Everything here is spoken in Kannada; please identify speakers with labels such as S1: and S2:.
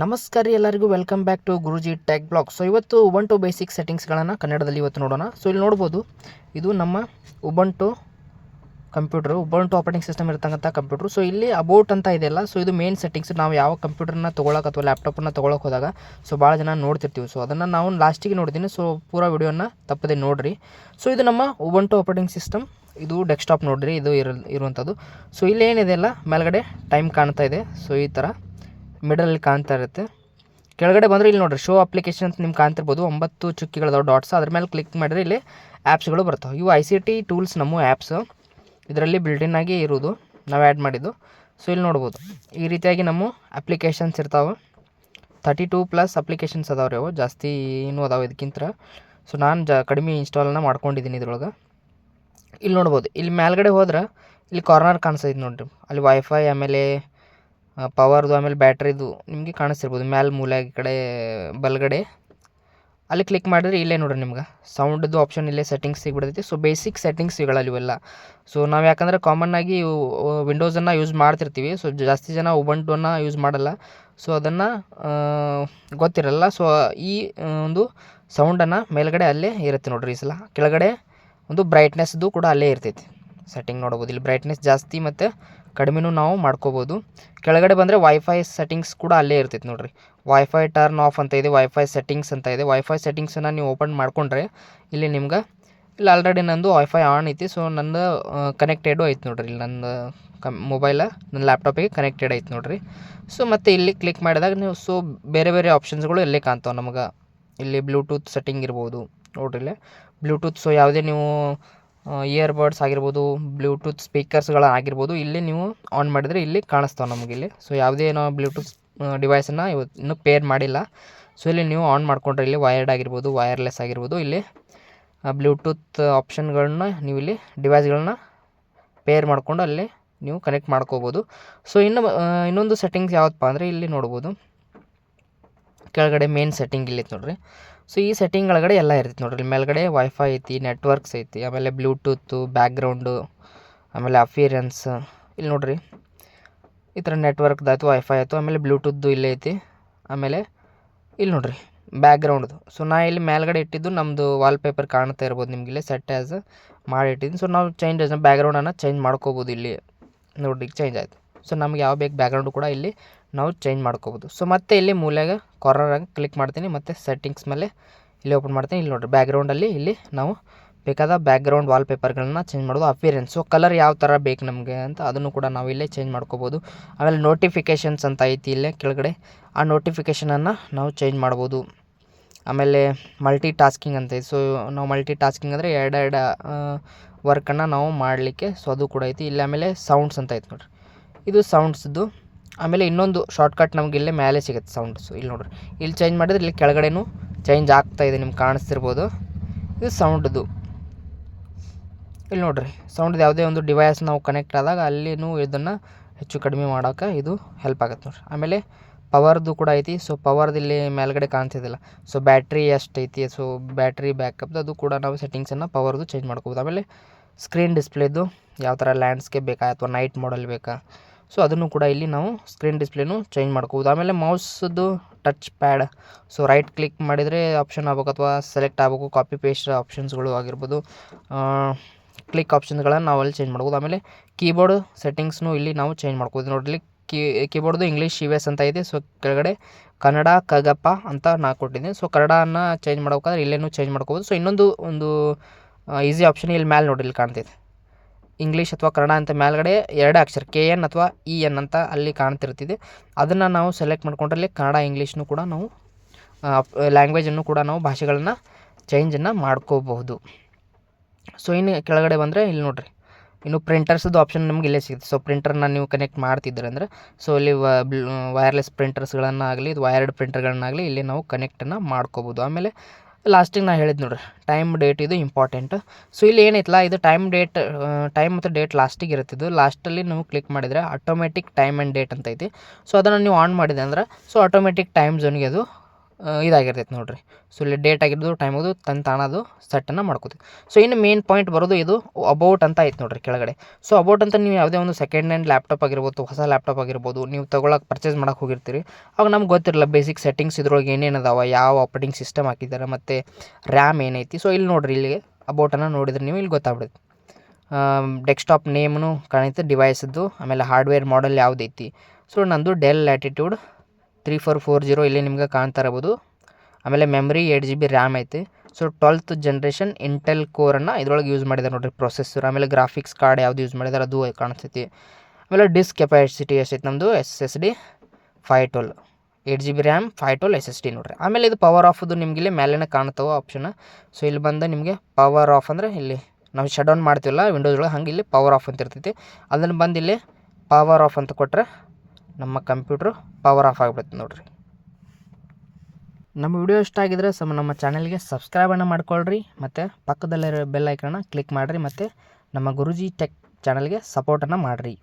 S1: ನಮಸ್ಕಾರ ಎಲ್ಲರಿಗೂ. Welcome back to Guruji tech blog so ಇವತ್ತು ಉಬಂಟು ಬೇಸಿಕ್ ಸೆಟ್ಟಿಂಗ್ಸ್ಗಳನ್ನು ಕನ್ನಡದಲ್ಲಿ ಇವತ್ತು ನೋಡೋಣ. ಸೊ ಇಲ್ಲಿ ನೋಡ್ಬೋದು, ಇದು ನಮ್ಮ Ubuntu computer Ubuntu operating system ಇರ್ತಕ್ಕಂಥ ಕಂಪ್ಯೂಟ್ರು ಸೊ ಇಲ್ಲಿ ಅಬೌಟ್ ಅಂತ ಇದೆಯಲ್ಲ ಸೊ ಇದು ಮೇನ್ ಸೆಟ್ಟಿಂಗ್ಸ್ ನಾವು ಯಾವ ಕಂಪ್ಯೂಟರ್ನ ತೊಗೊಳಕ್ಕೆ ಅಥವಾ ಲ್ಯಾಪ್ಟಾಪನ್ನು ತೊಗೊಳಕ್ಕೆ ಹೋದಾಗ ಸೊ ಭಾಳ ಜನ ನೋಡ್ತಿರ್ತೀವಿ. ಸೊ ಅದನ್ನು ನಾವು ಲಾಸ್ಟಿಗೆ ನೋಡ್ತೀನಿ ಸೊ ಪೂರ ವಿಡಿಯೋನ ತಪ್ಪದೆ ನೋಡಿರಿ. ಸೊ ಇದು ನಮ್ಮ ಉಬಂಟು ಆಪರೇಟಿಂಗ್ ಸಿಸ್ಟಮ್ ಇದು ಡೆಸ್ಕ್ಟಾಪ್ ನೋಡಿರಿ. ಇದು ಇರ, ಇರುವಂಥದ್ದು. ಸೊ ಇಲ್ಲಿ ಏನಿದೆಯಲ್ಲ ಮೇಲ್ಗಡೆ ಟೈಮ್ ಕಾಣ್ತಾ ಇದೆ. ಸೊ ಈ ಥರ ಮಿಡಲಲ್ಲಿ ಕಾಣ್ತಾ ಇರುತ್ತೆ. ಕೆಳಗಡೆ ಬಂದರೆ ಇಲ್ಲಿ ನೋಡಿರಿ ಶೋ ಅಪ್ಲಿಕೇಶನ್ ಅಂತ ನಿಮ್ಗೆ ಕಾಣ್ತಿರ್ಬೋದು. ಒಂಬತ್ತು ಚುಕ್ಕಿಗಳದಾವೆ ಡಾಟ್ಸ್ ಅದ್ರ ಮೇಲೆ ಕ್ಲಿಕ್ ಮಾಡಿದ್ರೆ ಇಲ್ಲಿ ಆ್ಯಪ್ಸ್ಗಳು ಬರ್ತಾವೆ ಇವು ಐ ಸಿ ಟಿ ಟೂಲ್ಸ್ ನಮ್ಮ ಆ್ಯಪ್ಸು ಇದರಲ್ಲಿ ಬಿಲ್ಡಿನ್ ಆಗಿ ಇರೋದು ನಾವು ಆ್ಯಡ್ ಮಾಡಿದ್ದು. ಸೊ ಇಲ್ಲಿ ನೋಡ್ಬೋದು. ಈ ರೀತಿಯಾಗಿ ನಮ್ಮ ಅಪ್ಲಿಕೇಶನ್ಸ್ ಇರ್ತಾವೆ. ತರ್ಟಿ ಟೂ ಪ್ಲಸ್ ಅಪ್ಲಿಕೇಶನ್ಸ್ ಅದಾವೆ ರೀ ಅವು. ಜಾಸ್ತಿ ಏನೂ ಅದಾವೆ ಇದಕ್ಕಿಂತ. ಸೊ ನಾನು ಜಾ, ಕಡಿಮೆ ಇನ್ಸ್ಟಾಲ್ನ ಮಾಡ್ಕೊಂಡಿದ್ದೀನಿ ಇದ್ರೊಳಗೆ. ಇಲ್ಲಿ ನೋಡ್ಬೋದು. ಇಲ್ಲಿ ಮೇಲ್ಗಡೆ ಹೋದ್ರೆ ಇಲ್ಲಿ ಕಾರ್ನರ್ ಕಾಣಿಸ್ತೈತೆ ನೋಡಿರಿ. ಅಲ್ಲಿ ವೈಫೈ ಆಮೇಲೆ ಪವರ್ದು ಆಮೇಲೆ ಬ್ಯಾಟ್ರಿದು ನಿಮಗೆ ಕಾಣಿಸ್ತಿರ್ಬೋದು. ಮ್ಯಾಲೆ ಮೂಲೆ ಈ ಕಡೆ ಬಲಗಡೆ. ಅಲ್ಲಿ ಕ್ಲಿಕ್ ಮಾಡಿದ್ರೆ ಇಲ್ಲೇ ನೋಡ್ರಿ ನಿಮ್ಗೆ. ಸೌಂಡ್ದು ಆಪ್ಷನ್ ಇಲ್ಲೇ ಸೆಟ್ಟಿಂಗ್ಸ್ ಸಿಗ್ಬಿಡ್ತೈತಿ. ಸೊ ಬೇಸಿಕ್ ಸೆಟ್ಟಿಂಗ್ಸ್ ಇವೆಲ್ಲ. ಸೊ ನಾವು ಯಾಕಂದರೆ ಕಾಮನ್ನಾಗಿ ವಿಂಡೋಸನ್ನು ಯೂಸ್ ಮಾಡ್ತಿರ್ತೀವಿ. ಸೊ ಜಾಸ್ತಿ ಜನ ಉಬಂಟುವನ್ನು ಯೂಸ್ ಮಾಡಲ್ಲ. ಸೊ ಅದನ್ನು ಗೊತ್ತಿರಲ್ಲ. ಸೊ ಈ ಒಂದು ಸೌಂಡನ್ನು ಮೇಲ್ಗಡೆ ಅಲ್ಲೇ ಇರುತ್ತೆ ನೋಡ್ರಿ ಈ ಸಲ. ಕೆಳಗಡೆ ಒಂದು ಬ್ರೈಟ್ನೆಸ್ದು ಕೂಡ ಅಲ್ಲೇ ಇರ್ತೈತಿ. ಸೆಟ್ಟಿಂಗ್ ನೋಡ್ಬೋದು. ಇಲ್ಲಿ ಬ್ರೈಟ್ನೆಸ್ ಜಾಸ್ತಿ ಮತ್ತು ಕಡಿಮೆನೂ ನಾವು ಮಾಡ್ಕೋಬೋದು. ಕೆಳಗಡೆ ಬಂದರೆ ವೈಫೈ ಸೆಟ್ಟಿಂಗ್ಸ್ ಕೂಡ ಅಲ್ಲೇ ಇರ್ತೈತೆ ನೋಡಿರಿ. ವೈಫೈ ಟರ್ನ್ ಆಫ್ ಅಂತ ಇದೆ ವೈಫೈ ಸೆಟ್ಟಿಂಗ್ಸ್ ಅಂತ ಇದೆ. ವೈಫೈ ಸೆಟ್ಟಿಂಗ್ಸನ್ನು ನೀವು ಓಪನ್ ಮಾಡ್ಕೊಂಡ್ರೆ ಇಲ್ಲಿ ನಿಮ್ಗೆ, ಇಲ್ಲಿ ಆಲ್ರೆಡಿ ನಂದು ವೈಫೈ ಆನ್ ಐತಿ. ಸೊ ನಂದು ಕನೆಕ್ಟೆಡು ಐತೆ ನೋಡ್ರಿ. ಇಲ್ಲಿ ನನ್ನ ಕಮ್ ಮೊಬೈಲ ನನ್ನ ಲ್ಯಾಪ್ಟಾಪಿಗೆ ಕನೆಕ್ಟೆಡ್ ಐತೆ ನೋಡಿರಿ. ಸೊ ಮತ್ತು ಇಲ್ಲಿ ಕ್ಲಿಕ್ ಮಾಡಿದಾಗ ನೀವು ಸೊ ಬೇರೆ ಬೇರೆ ಆಪ್ಷನ್ಸ್ಗಳು ಇಲ್ಲೇ ಕಾಣ್ತಾವೆ ನಮಗೆ. ಇಲ್ಲಿ ಬ್ಲೂಟೂತ್ ಸೆಟ್ಟಿಂಗ್ ಇರ್ಬೋದು. ನೋಡಿರಿ ಇಲ್ಲೇ. ಬ್ಲೂಟೂತ್ ಸೊ ಯಾವುದೇ ನೀವು ಇಯರ್ಬಡ್ಸ್ ಆಗಿರ್ಬೋದು ಬ್ಲೂಟೂತ್ ಸ್ಪೀಕರ್ಸ್ಗಳು ಆಗಿರ್ಬೋದು, ಇಲ್ಲಿ ನೀವು ಆನ್ ಮಾಡಿದರೆ ಇಲ್ಲಿ ಕಾಣಿಸ್ತಾವೆ ನಮಗೆ ಇಲ್ಲಿ. ಸೊ ಯಾವುದೇ ನಾವು ಬ್ಲೂಟೂತ್ ಡಿವೈಸನ್ನು ಇವತ್ತು ಇನ್ನೂ ಪೇರ್ ಮಾಡಿಲ್ಲ. ಸೊ ಇಲ್ಲಿ ನೀವು ಆನ್ ಮಾಡಿಕೊಂಡ್ರೆ ಇಲ್ಲಿ ವೈರ್ಡ್ ಆಗಿರ್ಬೋದು ವೈರ್ಲೆಸ್ ಆಗಿರ್ಬೋದು, ಇಲ್ಲಿ ಬ್ಲೂಟೂತ್ ಆಪ್ಷನ್ಗಳನ್ನ ನೀವು ಇಲ್ಲಿ ಡಿವೈಸ್ಗಳನ್ನ ಪೇರ್ ಮಾಡಿಕೊಂಡು ಅಲ್ಲಿ ನೀವು ಕನೆಕ್ಟ್ ಮಾಡ್ಕೋಬೋದು. ಸೊ ಇನ್ನು ಇನ್ನೊಂದು ಸೆಟ್ಟಿಂಗ್ಸ್ ಯಾವತ್ತಪ್ಪ ಅಂದರೆ ಇಲ್ಲಿ ನೋಡ್ಬೋದು. ಕೆಳಗಡೆ ಮೇನ್ ಸೆಟ್ಟಿಂಗ್ ಇಲ್ಲೈತೆ ನೋಡ್ರಿ. ಸೊ ಈ ಸೆಟ್ಟಿಂಗ್ ಒಳಗಡೆ ಎಲ್ಲ ಇರ್ತೈತೆ ನೋಡ್ರಿ. ಇಲ್ಲಿ ಮೇಲ್ಗಡೆ ವೈಫೈ ಐತಿ ನೆಟ್ವರ್ಕ್ಸ್ ಐತಿ, ಆಮೇಲೆ ಬ್ಲೂಟೂತು ಬ್ಯಾಕ್ಗ್ರೌಂಡು ಆಮೇಲೆ ಅಫಿಯರೆನ್ಸ್ ಇಲ್ಲಿ ನೋಡಿರಿ. ಈ ಥರ ನೆಟ್ವರ್ಕ್ದಾಯ್ತು ವೈಫೈ ಆಯಿತು ಆಮೇಲೆ ಬ್ಲೂಟೂತ್ದು ಇಲ್ಲೇ ಐತಿ, ಆಮೇಲೆ ಇಲ್ಲಿ ನೋಡ್ರಿ ಬ್ಯಾಕ್ಗ್ರೌಂಡ್ದು ಸೊ ನಾ ಇಲ್ಲಿ ಮೇಲ್ಗಡೆ ಇಟ್ಟಿದ್ದು ನಮ್ಮದು ವಾಲ್ಪೇಪರ್ ಕಾಣ್ತಾ ಇರ್ಬೋದು ನಿಮ್ಗೆ ಇಲ್ಲಿ ಸೆಟ್ ಆ್ಯಸ್ ಮಾಡಿ ಇಟ್ಟಿದ್ದೀನಿ. ಸೊ ನಾವು ಚೇಂಜ್ ಬ್ಯಾಕ್ಗ್ರೌಂಡನ್ನು ಚೇಂಜ್ ಮಾಡ್ಕೋಬೋದು ಇಲ್ಲಿ. ನೋಡಿ ಚೇಂಜ್ ಆಯಿತು. ಸೊ ನಮ್ಗೆ ಯಾವ ಬೇಕು ಬ್ಯಾಕ್ಗ್ರೌಂಡು ಕೂಡ ಇಲ್ಲಿ ನಾವು ಚೇಂಜ್ ಮಾಡ್ಕೋಬೋದು. ಸೊ ಮತ್ತೆ ಇಲ್ಲಿ ಮೂಲೆಗೆ ಕಾರ್ನರಾಗಿ ಕ್ಲಿಕ್ ಮಾಡ್ತೀನಿ. ಮತ್ತು ಸೆಟ್ಟಿಂಗ್ಸ್ ಮೇಲೆ ಇಲ್ಲಿ ಓಪನ್ ಮಾಡ್ತೀನಿ. ಇಲ್ಲಿ ನೋಡಿರಿ ಬ್ಯಾಕ್ಗ್ರೌಂಡಲ್ಲಿ ಇಲ್ಲಿ ನಾವು ಬೇಕಾದ ಬ್ಯಾಕ್ಗ್ರೌಂಡ್ ವಾಲ್ಪೇಪರ್ಗಳನ್ನ ಚೇಂಜ್ ಮಾಡೋದು ಅಪಿಯರೆನ್ಸ್ ಸೊ ಕಲರ್ ಯಾವ ಥರ ಬೇಕು ನಮಗೆ ಅಂತ ಅದನ್ನು ಕೂಡ ನಾವು ಇಲ್ಲೇ ಚೇಂಜ್ ಮಾಡ್ಕೋಬೋದು. ಆಮೇಲೆ ನೋಟಿಫಿಕೇಷನ್ಸ್ ಅಂತ ಐತಿ ಇಲ್ಲೇ ಕೆಳಗಡೆ. ಆ ನೋಟಿಫಿಕೇಷನನ್ನು ನಾವು ಚೇಂಜ್ ಮಾಡ್ಬೋದು. ಆಮೇಲೆ ಮಲ್ಟಿ ಟಾಸ್ಕಿಂಗ್ ಅಂತ ಐತಿ. ಸೊ ನಾವು ಮಲ್ಟಿ ಟಾಸ್ಕಿಂಗ್ ಅಂದರೆ ಎರಡೆರಡು ಎರಡು ವರ್ಕನ್ನು ನಾವು ಮಾಡಲಿಕ್ಕೆ ಸೊ, ಅದು ಕೂಡ ಐತಿ. ಇಲ್ಲಿ ಆಮೇಲೆ ಸೌಂಡ್ಸ್ ಅಂತ ಐತೆ ನೋಡ್ರಿ. ಇದು ಸೌಂಡ್ಸ್ದು ಆಮೇಲೆ ಇನ್ನೊಂದು ಶಾರ್ಟ್ಕಟ್ ನಮ್ಗೆ ಇಲ್ಲೇ ಮೇಲೆ ಸಿಗುತ್ತೆ ಸೌಂಡ್ಸು ಇಲ್ಲಿ ನೋಡ್ರಿ. ಇಲ್ಲಿ ಚೇಂಜ್ ಮಾಡಿದ್ರೆ ಇಲ್ಲಿ ಕೆಳಗಡೆನೂ ಚೇಂಜ್ ಆಗ್ತಾ ಇದೆ, ನಿಮ್ಗೆ ಕಾಣಿಸ್ತಿರ್ಬೋದು. ಇದು ಸೌಂಡ್ದು ಇಲ್ಲಿ ನೋಡ್ರಿ. ಸೌಂಡ್ ಯಾವುದೇ ಒಂದು ಡಿವೈಸ್ ನಾವು ಕನೆಕ್ಟ್ ಆದಾಗ ಅಲ್ಲಿನೂ ಇದನ್ನು ಹೆಚ್ಚು ಕಡಿಮೆ ಮಾಡೋಕೆ ಇದು ಹೆಲ್ಪ್ ಆಗುತ್ತೆ ನೋಡ್ರಿ. ಆಮೇಲೆ ಪವರ್ದು ಕೂಡ ಐತಿ. ಸೊ ಪವರ್ದು ಇಲ್ಲಿ ಮೇಲ್ಗಡೆ ಕಾಣ್ತಿದ್ದಿಲ್ಲ ಸೊ ಬ್ಯಾಟ್ರಿ ಎಷ್ಟು ಐತಿ ಸೊ ಬ್ಯಾಟ್ರಿ ಬ್ಯಾಕಪ್ದು ಅದು ಕೂಡ ನಾವು ಸೆಟ್ಟಿಂಗ್ಸನ್ನು ಪವರ್ದು ಚೇಂಜ್ ಮಾಡ್ಕೋಬೋದು. ಆಮೇಲೆ ಸ್ಕ್ರೀನ್ ಡಿಸ್ಪ್ಲೇದು ಯಾವ ಥರ ಲ್ಯಾಂಡ್ಸ್ಕೇಪ್ ಬೇಕಾ? ಅಥವಾ ನೈಟ್ ಮಾಡಲ್ ಬೇಕಾ? ಸೊ ಅದನ್ನು ಕೂಡ ಇಲ್ಲಿ ನಾವು ಸ್ಕ್ರೀನ್ ಡಿಸ್ಪ್ಲೇನು ಚೇಂಜ್ ಮಾಡ್ಕೋಬೋದು. ಆಮೇಲೆ ಮೌಸ್ದು touch pad so right click ಮಾಡಿದರೆ ಆಪ್ಷನ್ ಆಗ್ಬೇಕು ಅಥವಾ ಸೆಲೆಕ್ಟ್ ಆಗಬೇಕು. ಕಾಪಿ ಪೇಸ್ಟ್ ಆಪ್ಷನ್ಸ್ಗಳು ಆಗಿರ್ಬೋದು. ಕ್ಲಿಕ್ ಆಪ್ಷನ್ಸ್ಗಳನ್ನು ನಾವು ಅಲ್ಲಿ ಚೇಂಜ್ ಮಾಡ್ಬೋದು. ಆಮೇಲೆ ಕೀಬೋರ್ಡ್ ಸೆಟ್ಟಿಂಗ್ಸ್ನು ಇಲ್ಲಿ ನಾವು ಚೇಂಜ್ ಮಾಡ್ಕೋಬೋದು. ನೋಡಲಿ ಕೀ ಕೀಬೋರ್ಡ್ದು ಇಂಗ್ಲೀಷ್ ಎಸ್ ಅಂತ ಇದೆ. ಸೊ ಕೆಳಗಡೆ ಕನ್ನಡ, ಕಗಪ್ಪ ಅಂತ ನಾ ಕೊಟ್ಟಿದ್ದೀನಿ. ಸೊ ಕನ್ನಡನ ಚೇಂಜ್ ಮಾಡ್ಬೇಕಾದ್ರೆ ಇಲ್ಲೇನು ಚೇಂಜ್ ಮಾಡ್ಕೋಬೋದು. ಸೊ ಇನ್ನೊಂದು ಒಂದು ಈಸಿ ಆಪ್ಷನ್ ಇಲ್ಲಿ ಮ್ಯಾಲೆ ನೋಡಿಲ್ಲಿ ಕಾಣ್ತೈತೆ ಇಂಗ್ಲೀಷ್ ಅಥವಾ ಕನ್ನಡ ಅಂತ ಮೇಲ್ಗಡೆ ಎರಡು ಅಕ್ಷರ, ಕೆ ಎನ್ ಅಥವಾ ಇ ಎನ್ ಅಂತ ಅಲ್ಲಿ ಕಾಣ್ತಿರ್ತಿದೆ. ಅದನ್ನು ನಾವು ಸೆಲೆಕ್ಟ್ ಮಾಡ್ಕೊಂಡ್ರೆ ಅಲ್ಲಿ ಕನ್ನಡ ಇಂಗ್ಲೀಷ್ನು ಕೂಡ ನಾವು ಲ್ಯಾಂಗ್ವೇಜನ್ನು ಕೂಡ ನಾವು ಭಾಷೆಗಳನ್ನು ಚೇಂಜನ್ನು ಮಾಡ್ಕೋಬಹುದು. ಸೊ ಇನ್ನು ಕೆಳಗಡೆ ಬಂದರೆ ಇಲ್ಲಿ ನೋಡ್ರಿ. ಇನ್ನು ಪ್ರಿಂಟರ್ಸ್ದು ಆಪ್ಷನ್ ನಮ್ಗೆ ಇಲ್ಲೇ ಸಿಗುತ್ತೆ ಸೊ ಪ್ರಿಂಟರ್ನ ನೀವು ಕನೆಕ್ಟ್ ಮಾಡ್ತಿದ್ರೆ ಅಂದರೆ ಸೊ ಇಲ್ಲಿ ವೈರ್ಲೆಸ್ ಪ್ರಿಂಟರ್ಸ್ಗಳನ್ನಾಗಲಿ ಇದು ವೈರ್ಡ್ ಪ್ರಿಂಟರ್ಗಳನ್ನಾಗಲಿ ಇಲ್ಲಿ ನಾವು ಕನೆಕ್ಟನ್ನು ಮಾಡ್ಕೋಬೋದು ಆಮೇಲೆ ಲಾಸ್ಟಿಗೆ ನಾ ಹೇಳಿದ್ದು ನೋಡ್ರಿ ಟೈಮ್ ಡೇಟ್ ಇದು ಇಂಪಾರ್ಟೆಂಟ್ ಸೊ ಇಲ್ಲಿ ಏನೈತಲ್ಲ ಇದು ಟೈಮ್ ಡೇಟ್ ಟೈಮ್ ಮತ್ತು ಡೇಟ್ ಲಾಸ್ಟಿಗೆ ಇರುತ್ತಿದ್ದು. ಲಾಸ್ಟಲ್ಲಿ ನೀವು ಕ್ಲಿಕ್ ಮಾಡಿದರೆ ಆಟೋಮೆಟಿಕ್ ಟೈಮ್ ಆ್ಯಂಡ್ ಡೇಟ್ ಅಂತ ಐತಿ ಸೊ ಅದನ್ನು ನೀವು ಆನ್ ಮಾಡಿದೆ ಅಂದ್ರೆ ಸೊ ಆಟೋಮೆಟಿಕ್ ಟೈಮ್ ಝೋನ್ಗೆ ಅದು ಇದಾಗಿರ್ತೈತೆ ನೋಡಿರಿ. ಸೊ ಇಲ್ಲಿ ಡೇಟ್ ಆಗಿರೋದು ಟೈಮ್ ಅದು ತನ್ನ ತಾಣದು ಸೆಟ್ಟನ್ನು ಮಾಡ್ಕೋತೀವಿ. ಸೊ ಇನ್ನು ಮೇನ್ ಪಾಯಿಂಟ್ ಬರೋದು ಇದು ಅಬೌಟ್ ಅಂತ ಐತೆ ನೋಡಿರಿ ಕೆಳಗಡೆ. ಸೊ ಅಬೌಟ್ ಅಂತ ನೀವು ಯಾವುದೇ ಒಂದು ಸೆಕೆಂಡ್ ಹ್ಯಾಂಡ್ ಲ್ಯಾಪ್ಟಾಪ್ ಆಗಿರ್ಬೋದು, ಹೊಸ ಲ್ಯಾಪ್ಟಾಪ್ ಆಗಿರ್ಬೋದು, ನೀವು ತೊಗೊಳಕ್ಕೆ ಪರ್ಚೇಸ್ ಮಾಡೋಕೆ ಹೋಗಿರ್ತೀರಿ. ಅವಾಗ ನಮ್ಗೆ ಗೊತ್ತಿರಲ್ಲ ಬೇಸಿಕ್ ಸೆಟ್ಟಿಂಗ್ಸ್ ಇದ್ರೊಳಗೆ ಏನೇನು ಅದಾವ, ಯಾವ ಆಪ್ರೇಟಿಂಗ್ ಸಿಸ್ಟಮ್ ಹಾಕಿದ್ದಾರೆ, ಮತ್ತು ರ್ಯಾಮ್ ಏನೈತಿ. ಸೊ ಇಲ್ಲಿ ನೋಡಿರಿ ಇಲ್ಲಿ ಅಬೌಟನ್ನು ನೋಡಿದ್ರೆ ನೀವು ಇಲ್ಲಿ ಗೊತ್ತಾಗ್ಬಿಡುತ್ತೆ. ಡೆಸ್ಕ್ಟಾಪ್ ನೇಮ್ನು ಕಾಣುತ್ತೆ ಡಿವೈಸದ್ದು ಆಮೇಲೆ ಹಾರ್ಡ್ವೇರ್ ಮಾಡೆಲ್ ಯಾವುದೈತಿ. ಸೊ ನಂದು Dell Latitude three four four zero ಇಲ್ಲಿ ನಿಮ್ಗೆ ಕಾಣ್ತಾ ಇರ್ಬೋದು. ಆಮೇಲೆ memory eight G B RAM ಐತಿ. ಸೊ ಟ್ವೆಲ್ತ್ ಜನ್ರೇಷನ್ ಇಂಟೆಲ್ ಕೋರನ್ನು ಇದ್ರೊಳಗೆ ಯೂಸ್ ಮಾಡಿದ್ದಾರೆ ನೋಡಿರಿ ಪ್ರೊಸೆಸರ್ ಆಮೇಲೆ ಗ್ರಾಫಿಕ್ಸ್ ಕಾರ್ಡ್ ಯಾವುದು ಯೂಸ್ ಮಾಡಿದ್ದಾರೆ ಅದು ಕಾಣಿಸ್ತೈತಿ. ಆಮೇಲೆ ಡಿಸ್ಕ್ ಕೆಪಾಸಿಟಿ ಎಷ್ಟೈತೆ ನಮ್ಮದು S S D five twelve eight G B RAM five twelve S S D ನೋಡಿರಿ. ಆಮೇಲೆ ಇದು ಪವರ್ ಆಫ್ದು ನಿಮ್ಗೆ ಇಲ್ಲಿ ಮೇಲೆನೇ ಕಾಣ್ತಾವೆ ಆಪ್ಷನ್ ಸೊ ಇಲ್ಲಿ ಬಂದು ನಿಮಗೆ ಪವರ್ ಆಫ್ ಅಂದರೆ ಇಲ್ಲಿ ನಾವು ಶಟ್ ಡೌನ್ ಮಾಡ್ತೀವಲ್ಲ ವಿಂಡೋಸ್ ಒಳಗೆ ಹಂಗೆ ಇಲ್ಲಿ ಪವರ್ ಆಫ್ ಅಂತ ಇರ್ತೈತಿ. ಅದನ್ನು ಬಂದು ಇಲ್ಲಿ ಪವರ್ ಆಫ್ ಅಂತ ಕೊಟ್ಟರೆ ನಮ್ಮ ಕಂಪ್ಯೂಟ್ರು ಪವರ್ ಆಫ್ ಆಗಿಬಿಡುತ್ತೆ ನೋಡಿರಿ. ನಮ್ಮ ವಿಡಿಯೋ ಇಷ್ಟ ಆಗಿದ್ರೆ ಸಮ ನಮ್ಮ ಚಾನಲ್ಗೆ ಸಬ್ಸ್ಕ್ರೈಬನ್ನು ಮಾಡ್ಕೊಳ್ರಿ, ಮತ್ತು ಪಕ್ಕದಲ್ಲಿರೋ ಬೆಲ್ ಐಕನ್ನ ಕ್ಲಿಕ್ ಮಾಡಿರಿ, ಮತ್ತು ನಮ್ಮ ಗುರುಜಿ ಟೆಕ್ ಚಾನಲ್ಗೆ ಸಪೋರ್ಟನ್ನು ಮಾಡಿರಿ.